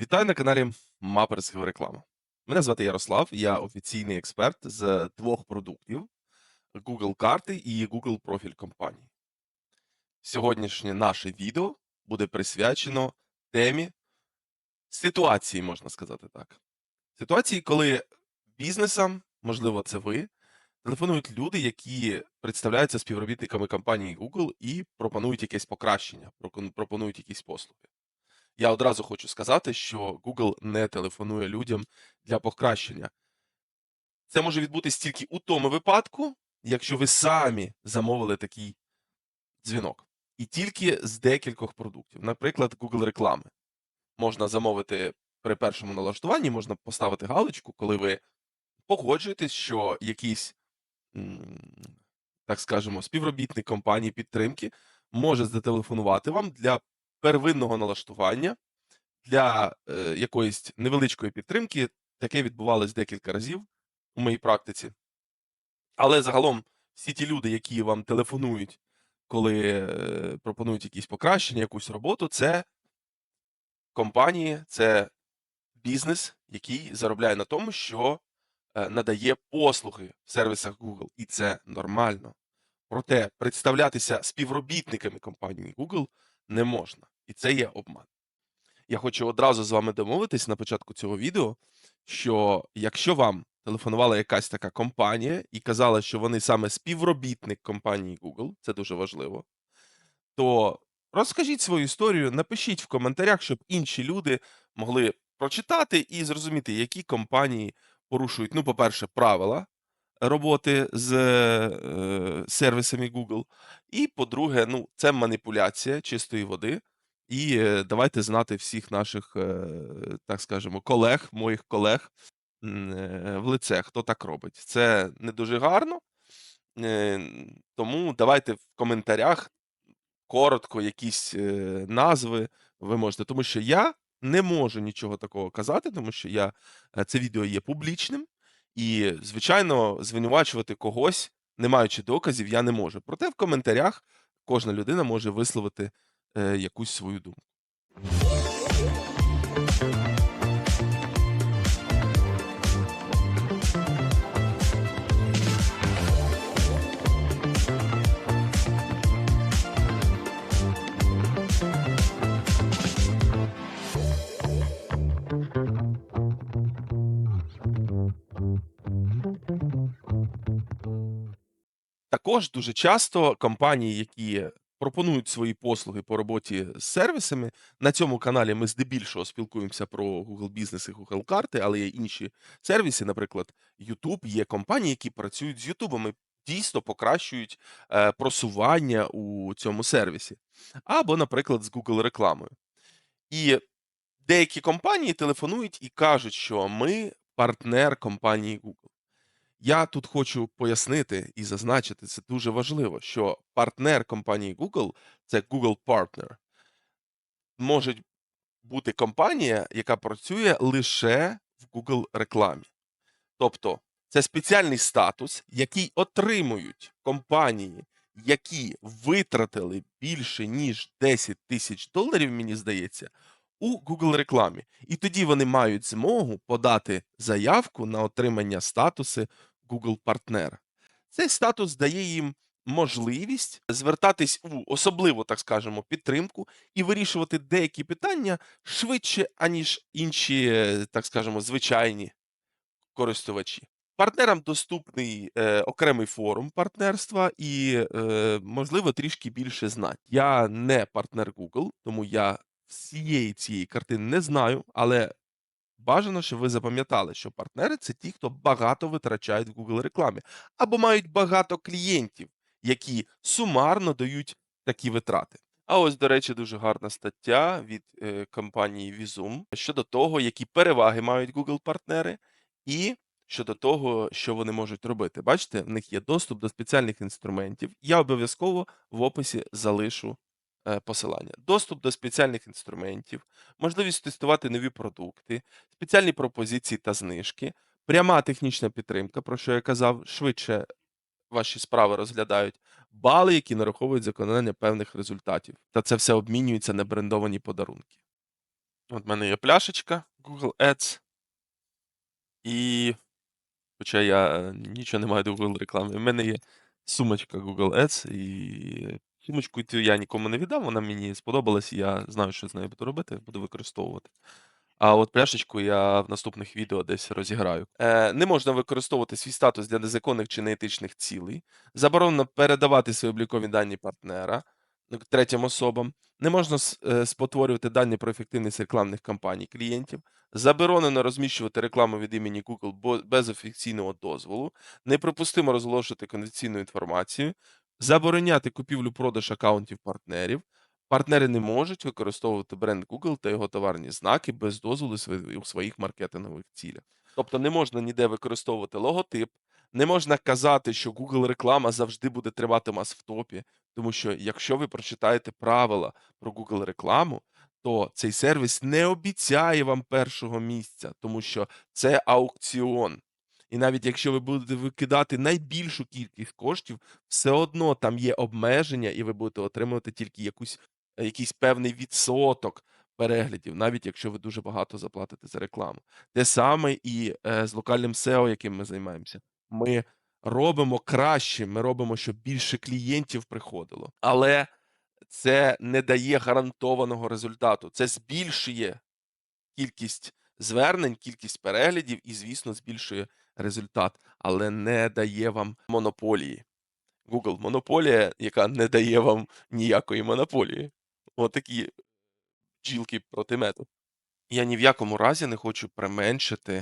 Вітаю на каналі Маперського реклама. Мене звати Ярослав, я офіційний експерт з двох продуктів: Google карти і Google профіль компанії. Сьогоднішнє наше відео буде присвячено темі ситуації, можна сказати так. Ситуації, коли бізнесам, можливо, це ви, телефонують люди, які представляються співробітниками компанії Google і пропонують якесь покращення, пропонують якісь послуги. Я одразу хочу сказати, що Google не телефонує людям для покращення. Це може відбутись тільки у тому випадку, якщо ви самі замовили такий дзвінок. І тільки з декількох продуктів. Наприклад, Google реклами. Можна замовити при першому налаштуванні, можна поставити галочку, коли ви погоджуєтесь, що якийсь, так скажемо, співробітник компанії підтримки може зателефонувати вам для первинного налаштування для е, якоїсь невеличкої підтримки. Таке відбувалось декілька разів у моїй практиці. Але загалом всі ті люди, які вам телефонують, коли е, пропонують якісь покращення, якусь роботу, це компанії, це бізнес, який заробляє на тому, що е, надає послуги в сервісах Google. І це нормально. Проте представлятися співробітниками компанії Google не можна. І це є обман. Я хочу одразу з вами домовитись на початку цього відео, що якщо вам телефонувала якась така компанія і казала, що вони саме співробітник компанії Google, це дуже важливо, то розкажіть свою історію, напишіть в коментарях, щоб інші люди могли прочитати і зрозуміти, які компанії порушують, ну, по-перше, правила роботи з е, сервісами Google, і по-друге, ну, це маніпуляція чистої води. І е, давайте знати всіх наших, е, так скажемо, колег, моїх колег е, в лице, хто так робить. Це не дуже гарно. Е, Тому давайте в коментарях коротко якісь е, назви ви можете, тому що я не можу нічого такого казати, тому що я е, це відео є публічним, і, звичайно, звинувачувати когось, не маючи доказів, я не можу. Проте в коментарях кожна людина може висловити е, якусь свою думку. Також дуже часто компанії, які пропонують свої послуги по роботі з сервісами, на цьому каналі ми здебільшого спілкуємося про Google Бізнес і Google карти, але є інші сервіси, наприклад, YouTube. Є компанії, які працюють з YouTube і дійсно покращують е, просування у цьому сервісі. Або, наприклад, з Google рекламою. І деякі компанії телефонують і кажуть, що ми партнер компанії Google. Я тут хочу пояснити і зазначити, це дуже важливо, що партнер компанії Google це Google Partner. Може бути компанія, яка працює лише в Google рекламі. Тобто це спеціальний статус, який отримують компанії, які витратили більше ніж 10 тисяч доларів, мені здається, у Google рекламі. І тоді вони мають змогу подати заявку на отримання статусу Google партнер. Цей статус дає їм можливість звертатись у особливо, так скажемо, підтримку і вирішувати деякі питання швидше, аніж інші, так скажемо, звичайні користувачі. Партнерам доступний е, окремий форум партнерства і, е, можливо, трішки більше знань. Я не партнер Google, тому я всієї цієї картини не знаю, але бажано, щоб ви запам'ятали, що партнери це ті, хто багато витрачають в Google рекламі, або мають багато клієнтів, які сумарно дають такі витрати. А ось, до речі, дуже гарна стаття від е, компанії Visum щодо того, які переваги мають Google партнери, і щодо того, що вони можуть робити. Бачите, в них є доступ до спеціальних інструментів. Я обов'язково в описі залишу посилання. Доступ до спеціальних інструментів, можливість тестувати нові продукти, спеціальні пропозиції та знижки, пряма технічна підтримка, про що я казав, швидше ваші справи розглядають, бали, які нараховують за виконання певних результатів. Та це все обмінюється на брендовані подарунки. От в мене є пляшечка Google Ads. І хоча я е, нічого не маю до Google реклами, в мене є сумочка Google Ads, і сумочку цю я нікому не віддам, вона мені сподобалась, і я знаю, що з нею буду робити, буду використовувати. А от пляшечку я в наступних відео десь розіграю. Е, не можна використовувати свій статус для незаконних чи неетичних цілей. Заборонено передавати свої облікові дані партнера ну, третім особам. Не можна е, спотворювати дані про ефективність рекламних кампаній клієнтів. Заборонено розміщувати рекламу від імені Google без офіційного дозволу. Неприпустимо розголошувати конфіденційну інформацію. Забороняти купівлю-продаж акаунтів партнерів. Партнери не можуть використовувати бренд Google та його товарні знаки без дозволу у своїх маркетингових цілях. Тобто не можна ніде використовувати логотип, не можна казати, що Google реклама завжди буде тримати вас в топі, тому що якщо ви прочитаєте правила про Google рекламу, то цей сервіс не обіцяє вам першого місця, тому що це аукціон. І навіть якщо ви будете викидати найбільшу кількість коштів, все одно там є обмеження, і ви будете отримувати тільки якусь, е, якийсь певний відсоток переглядів, навіть якщо ви дуже багато заплатите за рекламу. Те саме і е, з локальним SEO, яким ми займаємося. Ми робимо краще, ми робимо, щоб більше клієнтів приходило. Але це не дає гарантованого результату. Це збільшує кількість звернень, кількість переглядів і, звісно, збільшує результат, але не дає вам монополії. Google монополія, яка не дає вам ніякої монополії. Отакі бджілки проти меду. Я ні в якому разі не хочу применшити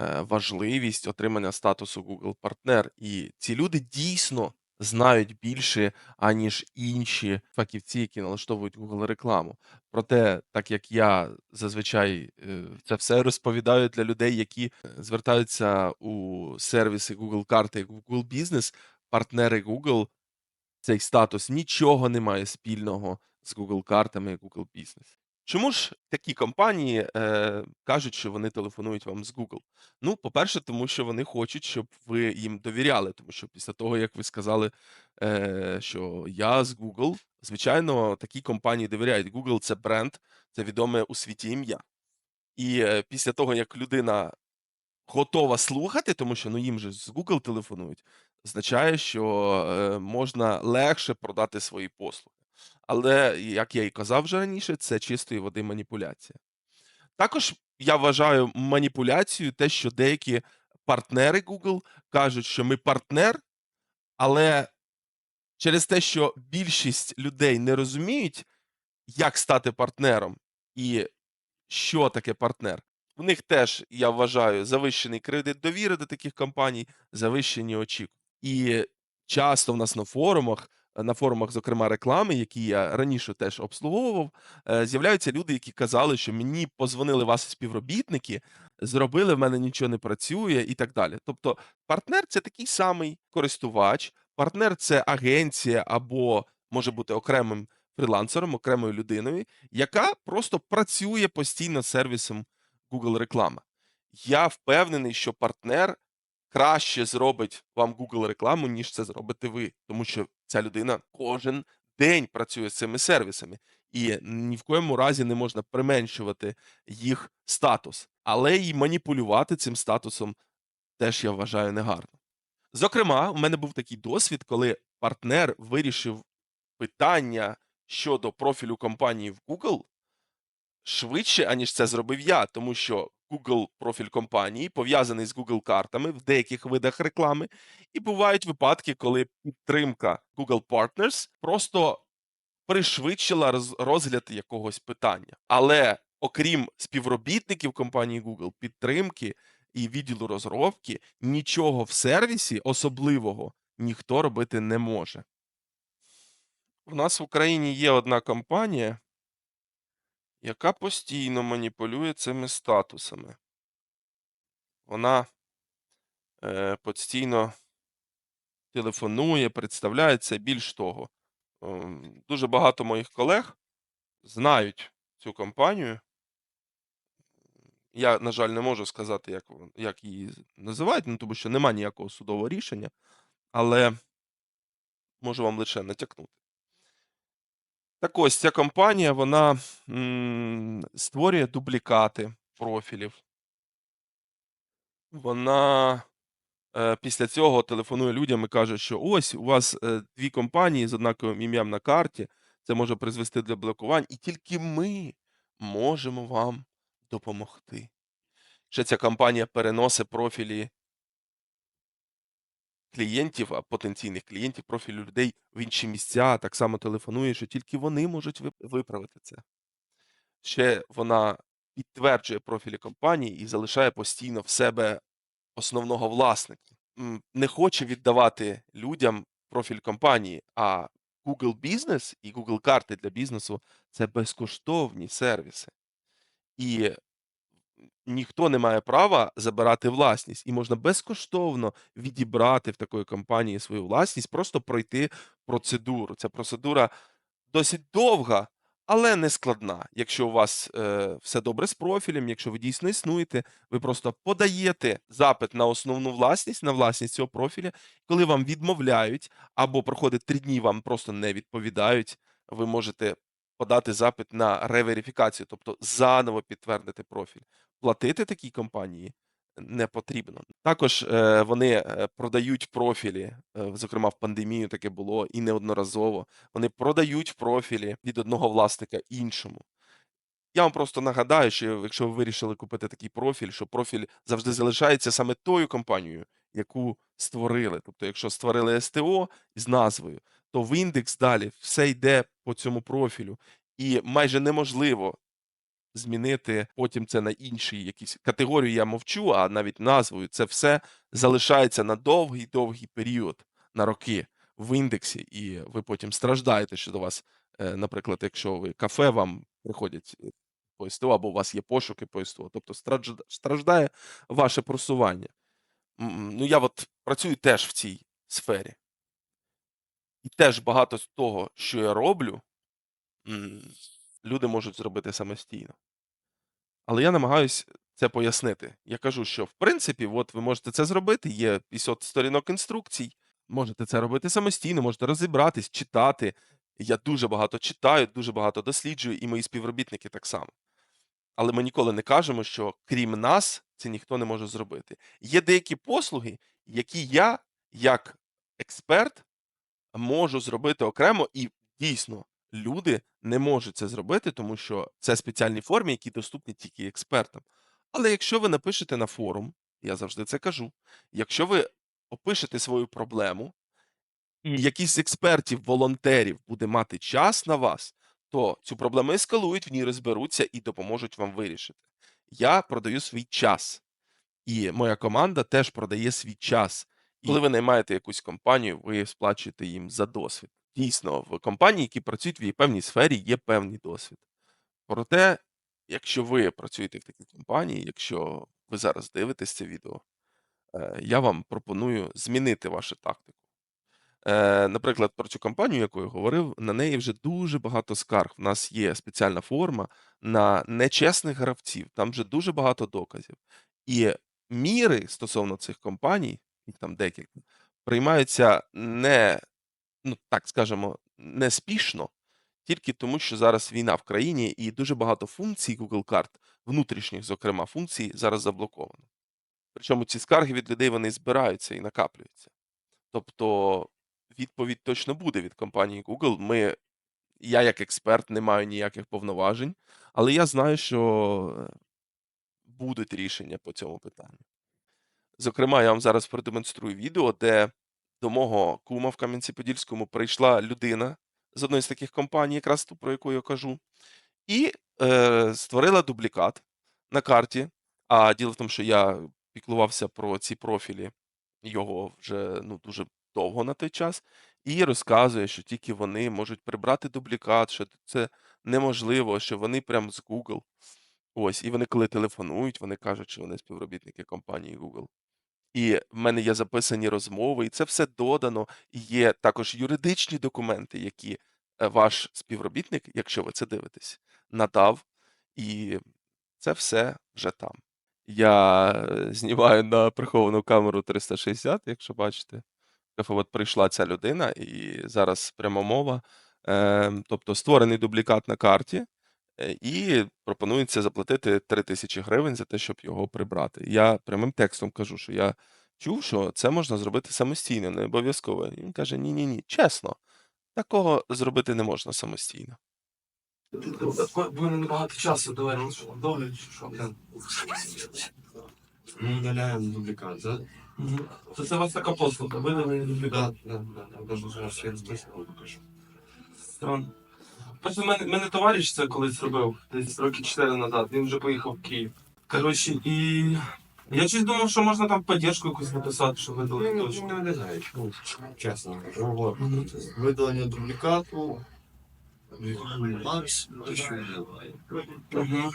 е, важливість отримання статусу Google партнер. І ці люди дійсно знають більше, аніж інші фахівці, які налаштовують Google рекламу. Проте, так як я зазвичай е, це все розповідаю для людей, які е, звертаються у сервіси Google карти і Google Бізнес, партнери Google, цей статус нічого не має спільного з Google картами і Google Бізнес. Чому ж такі компанії е, кажуть, що вони телефонують вам з Google? Ну, по-перше, тому що вони хочуть, щоб ви їм довіряли. Тому що після того, як ви сказали, е, що я з Google, звичайно, такі компанії довіряють. Google це бренд, це відоме у світі ім'я. І е, після того, як людина готова слухати, тому що ну їм же з Google телефонують, означає, що е, можна легше продати свої послуги. Але, як я і казав вже раніше, це чистої води маніпуляція. Також я вважаю маніпуляцією те, що деякі партнери Google кажуть, що ми партнер, але через те, що більшість людей не розуміють, як стати партнером і що таке партнер. У них теж, я вважаю, завищений кредит довіри до таких компаній, завищені очікування. І часто в нас на форумах, на форумах, зокрема, реклами, які я раніше теж обслуговував, е, з'являються люди, які казали, що мені позвонили ваші співробітники, зробили, в мене нічого не працює і так далі. Тобто, партнер це такий самий користувач, партнер це агенція або може бути окремим фрілансером, окремою людиною, яка просто працює постійно сервісом Google реклама. Я впевнений, що партнер краще зробить вам Google рекламу, ніж це зробите ви, тому що ця людина кожен день працює з цими сервісами, і ні в коєму разі не можна применшувати їх статус, але і маніпулювати цим статусом теж я вважаю негарно. Зокрема, у мене був такий досвід, коли партнер вирішив питання щодо профілю компанії в Google швидше, аніж це зробив я, тому що Google профіль компанії пов'язаний з Google картами в деяких видах реклами, і бувають випадки, коли підтримка Google Partners просто пришвидшила розгляд якогось питання. Але окрім співробітників компанії Google, підтримки і відділу розробки, нічого в сервісі особливого ніхто робити не може. У нас в Україні є одна компанія, яка постійно маніпулює цими статусами. Вона е, постійно телефонує, представляється. Більш того, ем, дуже багато моїх колег знають цю компанію. Я, на жаль, не можу сказати, як, як її називають, ну, тому що немає ніякого судового рішення, але можу вам лише натякнути. Так ось ця компанія, вона, м, створює дублікати профілів. Вона, е, після цього телефонує людям і каже, що ось у вас, е, 2 компанії з однаковим ім'ям на карті, це може призвести до блокувань, і тільки ми можемо вам допомогти. Ще ця компанія переносить профілі клієнтів, а потенційних клієнтів, профілі людей в інші місця, так само телефонує, що тільки вони можуть вип виправити це. Ще вона підтверджує профілі компанії і залишає постійно в себе основного власника. Не хоче віддавати людям профіль компанії, а Google Бізнес і Google карти для бізнесу це безкоштовні сервіси. І ніхто не має права забирати власність, і можна безкоштовно відібрати в такої компанії свою власність, просто пройти процедуру. Ця процедура досить довга, але не складна. Якщо у вас е, все добре з профілем, якщо ви дійсно існуєте, ви просто подаєте запит на основну власність, на власність цього профіля. Коли вам відмовляють або проходить три дні, вам просто не відповідають, ви можете подати запит на реверифікацію, тобто заново підтвердити профіль. Платити такій компанії не потрібно. Також е, вони е, продають профілі, е, зокрема в пандемію таке було і неодноразово. Вони продають профілі від одного власника іншому. Я вам просто нагадаю, що якщо ви вирішили купити такий профіль, що профіль завжди залишається саме тою компанією, яку створили. Тобто, якщо створили СТО з назвою, то в індекс далі все йде по цьому профілю, і майже неможливо змінити потім це на інші якісь категорію. Я мовчу, а навіть назвою це все залишається на довгий-довгий період, на роки в індексі, і ви потім страждаєте, що до вас, е, наприклад, якщо ви кафе, вам приходять е, по або у вас є пошуки по тобто страждає ваше просування. Ну, я от працюю теж в цій сфері. І теж багато з того, що я роблю, люди можуть зробити самостійно. Але я намагаюсь це пояснити. Я кажу, що в принципі, от ви можете це зробити, є 50 сторінок інструкцій, можете це робити самостійно, можете розібратись, читати. Я дуже багато читаю, дуже багато досліджую, і мої співробітники так само. Але ми ніколи не кажемо, що крім нас, це ніхто не може зробити. Є деякі послуги, які я, як експерт, можу зробити окремо, і дійсно люди не можуть це зробити, тому що це спеціальні форми, які доступні тільки експертам. Але якщо ви напишете на форум, я завжди це кажу, якщо ви опишете свою проблему, і якийсь з експертів, волонтерів буде мати час на вас, то цю проблему ескалують, в ній розберуться і допоможуть вам вирішити. Я продаю свій час, і моя команда теж продає свій час. Коли ви наймаєте якусь компанію, ви сплачуєте їм за досвід. Дійсно, в компанії, які працюють в її певній сфері, є певний досвід. Проте, якщо ви працюєте в такій компанії, якщо ви зараз дивитесь це відео, е, я вам пропоную змінити вашу тактику. Е, Наприклад, про цю компанію, яку я говорив, на неї вже дуже багато скарг. У нас є спеціальна форма на нечесних гравців, там вже дуже багато доказів. І міри стосовно цих компаній, їх там декілька, приймаються не, ну так скажемо, неспішно, тільки тому, що зараз війна в країні, і дуже багато функцій Google карт, внутрішніх, зокрема, функцій, зараз заблоковано. Причому ці скарги від людей вони збираються і накаплюються. Тобто відповідь точно буде від компанії Google. Ми, я як експерт не маю ніяких повноважень, але я знаю, що е, будуть рішення по цьому питанню. Зокрема, я вам зараз продемонструю відео, де до мого кума в Кам'янці-Подільському прийшла людина з одної з таких компаній, якраз ту, про яку я кажу, і е, створила дублікат на карті. А діло в тому, що я піклувався про ці профілі його вже ну, дуже довго на той час, і розказує, що тільки вони можуть прибрати дублікат, що це неможливо, що вони прям з Google. Ось, і вони, коли телефонують, вони кажуть, що вони співробітники компанії Google. І в мене є записані розмови, і це все додано. І є також юридичні документи, які е, ваш співробітник, якщо ви це дивитесь, надав, і це все вже там. Я е, знімаю на приховану камеру 360, якщо бачите. От прийшла ця людина, і зараз пряма мова. Ем, тобто створений дублікат на карті, е, і пропонується заплатити 3000 гривень за те, щоб його прибрати. Я прямим текстом кажу, що я чув, що це можна зробити самостійно, не обов'язково. І він каже: ні-ні-ні, чесно, такого зробити не можна самостійно. Буде небагато часу, давай ну, що, довго чи що? Мы удаляем дубликат, да? Мгм. То це у вас така послуга, видалення дублікат. Да, да, да. Даже зараз я покажу. Странно. Просто в мене, мене товариш це колись робив, десь роки 4 назад, він вже поїхав в Київ. Коротше, і я щось думав, що можна там поддержку якусь написати, що видалити Ну, не удаляешь, ну, честно. Ну, вот. Мгм. Видалення дублікату. Макс, тисячу Мгм.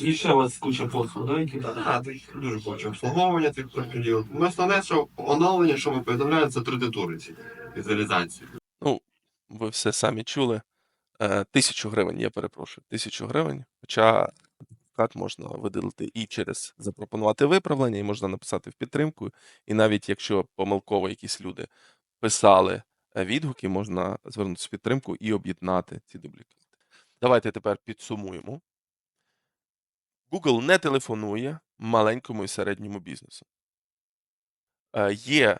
І ще у вас куча послуг, да, які? Так, дуже хочу обслуговування тих профілів. Ми основне, що оновлення, що ми повідомляємо, це 3D-тури ці візуалізації. Ви все самі чули. Е, Тисячу гривень, я перепрошую, тисячу гривень. Хоча дублікат можна видалити і через запропонувати виправлення, і можна написати в підтримку. І навіть якщо помилково якісь люди писали е, відгуки, можна звернутися в підтримку і об'єднати ці дублікати. Давайте тепер підсумуємо. Google не телефонує маленькому і середньому бізнесу. Е, Є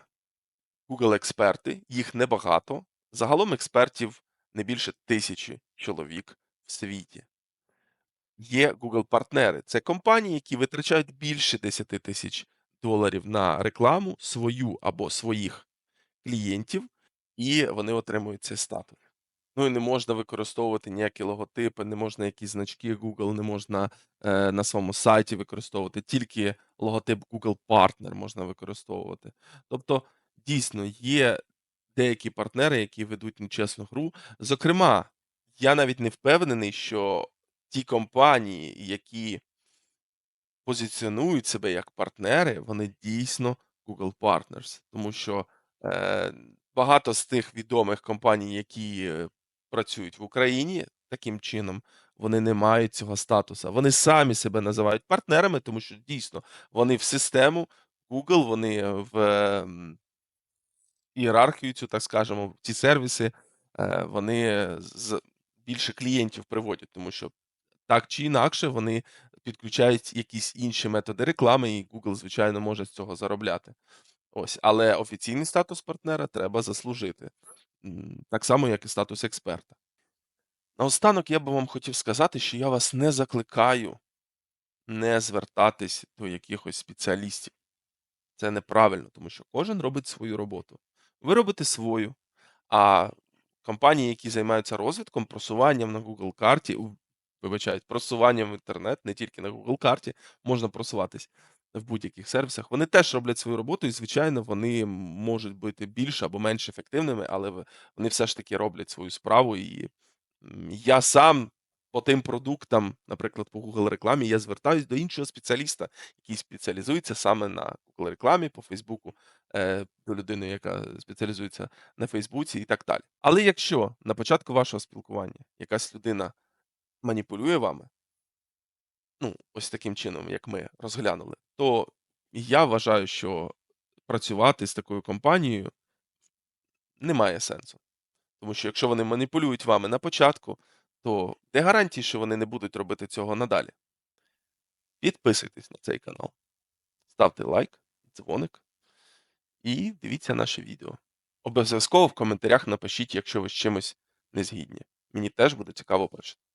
Google експерти, їх небагато. Загалом експертів не більше тисячі чоловік в світі. Є Google партнери. Це компанії, які витрачають більше 10 тисяч доларів на рекламу свою або своїх клієнтів, і вони отримують цей статус. Ну і не можна використовувати ніякі логотипи, не можна якісь значки Google, не можна е, на своєму сайті використовувати, тільки логотип Google Partner можна використовувати. Тобто, дійсно, є деякі партнери, які ведуть нечесну гру. Зокрема, я навіть не впевнений, що ті компанії, які позиціонують себе як партнери, вони дійсно Google Partners. Тому що е, багато з тих відомих компаній, які працюють в Україні таким чином, вони не мають цього статусу. Вони самі себе називають партнерами, тому що дійсно вони в систему Google, вони в ієрархію цю, так скажемо, ці сервіси, е, вони з більше клієнтів приводять, тому що так чи інакше вони підключають якісь інші методи реклами, і Google, звичайно, може з цього заробляти. Ось, але офіційний статус партнера треба заслужити, так само, як і статус експерта. Наостанок я би вам хотів сказати, що я вас не закликаю не звертатись до якихось спеціалістів. Це неправильно, тому що кожен робить свою роботу. Ви робите свою, а компанії, які займаються розвитком, просуванням на Google карті, вибачають, просуванням в інтернет, не тільки на Google карті, можна просуватись в будь-яких сервісах. Вони теж роблять свою роботу, і, звичайно, вони можуть бути більш або менш ефективними, але вони все ж таки роблять свою справу. І я сам по тим продуктам, наприклад, по Google рекламі, я звертаюсь до іншого спеціаліста, який спеціалізується саме на Google рекламі по Фейсбуку, е, до людини, яка спеціалізується на Фейсбуці і так далі. Але якщо на початку вашого спілкування якась людина маніпулює вами, ну, ось таким чином, як ми розглянули, то я вважаю, що працювати з такою компанією немає сенсу. Тому що якщо вони маніпулюють вами на початку, то де гарантії, що вони не будуть робити цього надалі? Підписуйтесь на цей канал, ставте лайк, дзвоник і дивіться наше відео. Обов'язково в коментарях напишіть, якщо ви з чимось не згідні. Мені теж буде цікаво прочитати.